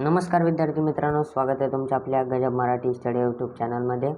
नमस्कार विद्यार्थी मित्रांनो स्वागत आहे तुमच्या आपल्या गजब मराठी स्टडी यूट्यूब चॅनलमध्ये.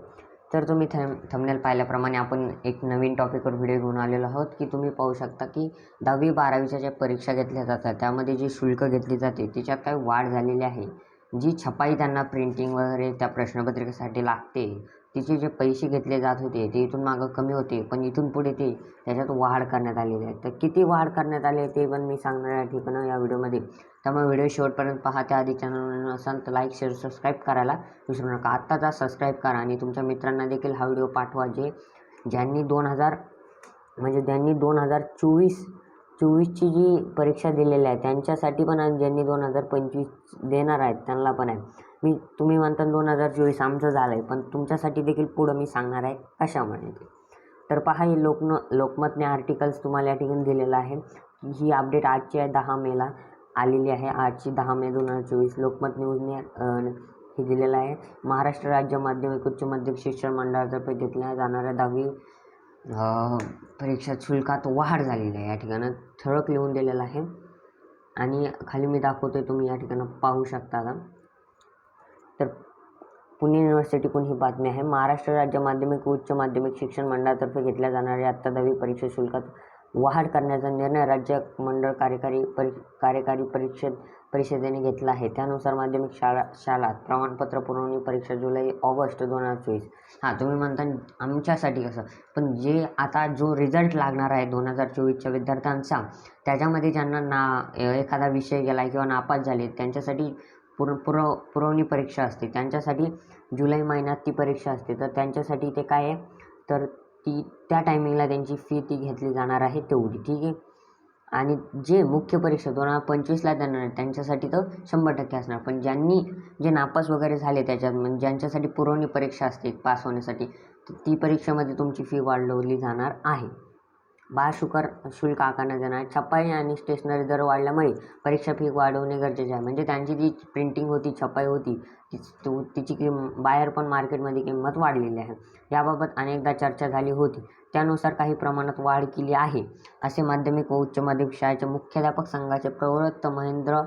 तर तुम्ही थम थंबनेल पाहिल्याप्रमाणे आपण एक नवीन टॉपिकवर व्हिडिओ घेऊन आलेलो आहोत की तुम्ही पाहू शकता की दहावी बारावीच्या ज्या परीक्षा घेतल्या जातात त्यामध्ये जी शुल्क घेतली जाते तिच्यात काही वाढ झालेली आहे. जी छपाई त्यांना प्रिंटिंग वगैरे त्या प्रश्नपत्रिकेसाठी लागते तिचे जे पैसे घेतले जात होते ते इथून मागं कमी होते पण इथून पुढे ते त्याच्यात वाढ करण्यात आलेली आहे. तर किती वाढ करण्यात आली आहे ते पण मी सांगणार आहे ठिकाणं या व्हिडिओमध्ये. त्यामुळे व्हिडिओ शेवटपर्यंत पहा त्याआधी चॅनल असाल तर लाईक शेअर सबस्क्राईब करायला विसरू नका. आत्ताचा सबस्क्राईब करा आणि तुमच्या मित्रांना देखील हा व्हिडिओ पाठवा जे ज्यांनी दोन हजार म्हणजे ज्यांनी दोन हजार चोवीस चोवीसची जी परीक्षा दिलेली आहे त्यांच्यासाठी पण आणि ज्यांनी दोन हजार पंचवीस देणार आहेत त्यांना पण आहे. मी तुम्ही म्हणता दोन हजार चोवीस आमचं झालं आहे पण तुमच्यासाठी देखील पुढं मी सांगणार आहे कशामुळे ते तर पहा हे लोकन लोकमतने आर्टिकल्स तुम्हाला या ठिकाणी दिलेलं आहे. ही अपडेट आजची आहे दहा मेला आलेली आहे. आजची दहा मे दोन हजार चोवीस लोकमत न्यूजने हे दिलेलं आहे. महाराष्ट्र राज्य माध्यमिक उच्च माध्यमिक शिक्षण मंडळातर्फे घेतल्या जाणाऱ्या दहावी परीक्षा शुल्कात वाढ झालेली आहे या ठिकाणी. ठळक लिहून दिलेलं आहे. आणि खाली मी दाखवतोय तुम्ही या ठिकाणी पाहू शकता. का तर पुणे युनिव्हर्सिटीकडून ही बातमी आहे. महाराष्ट्र राज्य माध्यमिक उच्च माध्यमिक शिक्षण मंडळातर्फे घेतल्या जाणाऱ्या आत्ता दहावी परीक्षा शुल्कात वाढ करण्याचा निर्णय राज्य मंडळ कार्यकारी परि कार्यकारी परिषद परिषदेने घेतला आहे. त्यानुसार माध्यमिक शाळा शाळात प्रमाणपत्र पुरवणी परीक्षा जुलै ऑगस्ट दोन हजार चोवीस. हां तुम्ही म्हणता आमच्यासाठी कसं? पण जे आता जो रिझल्ट लागणार आहे दोन हजार चोवीसच्या विद्यार्थ्यांचा त्याच्यामध्ये ज्यांना ना एखादा विषय गेला किंवा नापास झाले त्यांच्यासाठी पुर पुरव पुरवणी परीक्षा असते. त्यांच्यासाठी जुलै महिन्यात ती परीक्षा असते. तर त्यांच्यासाठी ते काय आहे? तर ती त्या टायमिंगला त्यांची फी ती घेतली जाणार आहे तेवढी. ठीक आहे? आणि जे मुख्य परीक्षा दोन हजार पंचवीसला देणार त्यांच्यासाठी तर शंभर टक्के असणार. पण ज्यांनी जे नापास वगैरे झाले त्याच्यात म्हणजे ज्यांच्यासाठी पुरवणी परीक्षा असते पास होण्यासाठी तर ती परीक्षेमध्ये तुमची फी वाढवली जाणार आहे. बाळशुकर शुल्क आकारण्यात छपाई आणि स्टेशनरी दर वाढल्यामुळे परीक्षा फी वाढवणे गरजेचे आहे. म्हणजे त्यांची जी प्रिंटिंग होती छपाई होती ती तिची किम बाहेर पण मार्केटमध्ये किंमत वाढलेली आहे. याबाबत अनेकदा चर्चा झाली होती. त्यानुसार काही प्रमाणात वाढ केली आहे असे माध्यमिक व उच्च माध्यमिक शाळेचे मुख्याध्यापक संघाचे प्रवृत्त महेंद्र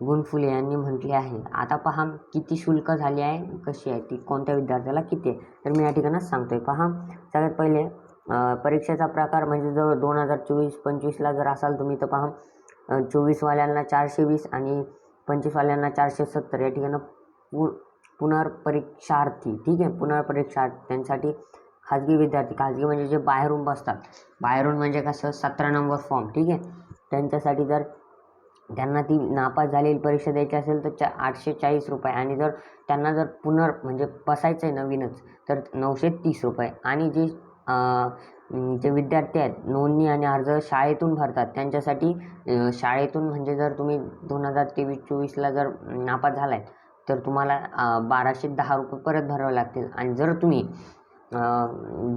गुणफुले यांनी म्हटले आहे. आता पहा किती शुल्क झाली आहे कशी आहे ती कोणत्या विद्यार्थ्याला किती आहे? तर मी या ठिकाणच सांगतोय. पहा सगळ्यात पहिले परीक्षेचा प्रकार म्हणजे जर दोन हजार चोवीस पंचवीसला जर असाल तुम्ही तर पहा. चोवीसवाल्यांना चारशे वीस आणि पंचवीसवाल्यांना चारशे सत्तर. या ठिकाणं पु पुनर्परीक्षार्थी ठीक आहे? पुनर्परीक्षार्थी त्यांसाठी खाजगी विद्यार्थी खाजगी म्हणजे जे बाहेरून बसतात. बाहेरून म्हणजे कसं? सतरा नंबर फॉर्म ठीक आहे? त्यांच्यासाठी जर त्यांना ती नापास झालेली परीक्षा द्यायची असेल तर चा आठशे चाळीस रुपये आणि जर त्यांना जर पुनर म्हणजे बसायचं आहे नवीनच तर नऊशे तीस रुपये. आणि जे जे विद्यार्थी आहेत नोंदणी आणि अर्ज शाळेतून भरतात. त्यांच्यासाठी शाळेतून म्हणजे जर तुम्ही दोन हजार तेवीस चोवीसला जर नापास झाला आहे तर तुम्हाला बाराशे दहा रुपये परत भरावे लागतील. आणि जर तुम्ही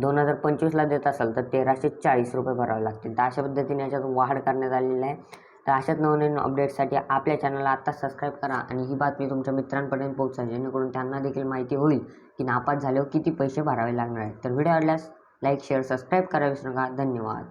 दोन हजार पंचवीसला देत असाल तर तेराशे चाळीस रुपये भरावे लागतील. तर अशा पद्धतीने याच्यात वाढ करण्यात आलेली आहे. तर अशाच नवनवीन अपडेटसाठी आपल्या चॅनलला आत्ता सबस्क्राईब करा आणि ही बातमी तुमच्या मित्रांपर्यंत पोहोचा जेणेकरून त्यांना देखील माहिती होईल की नापास झाल्यावर किती पैसे भरावे लागणार आहेत. तर व्हिडिओ आवडल्यास लाईक शेअर सबस्क्राईब करा विसरू नका. धन्यवाद.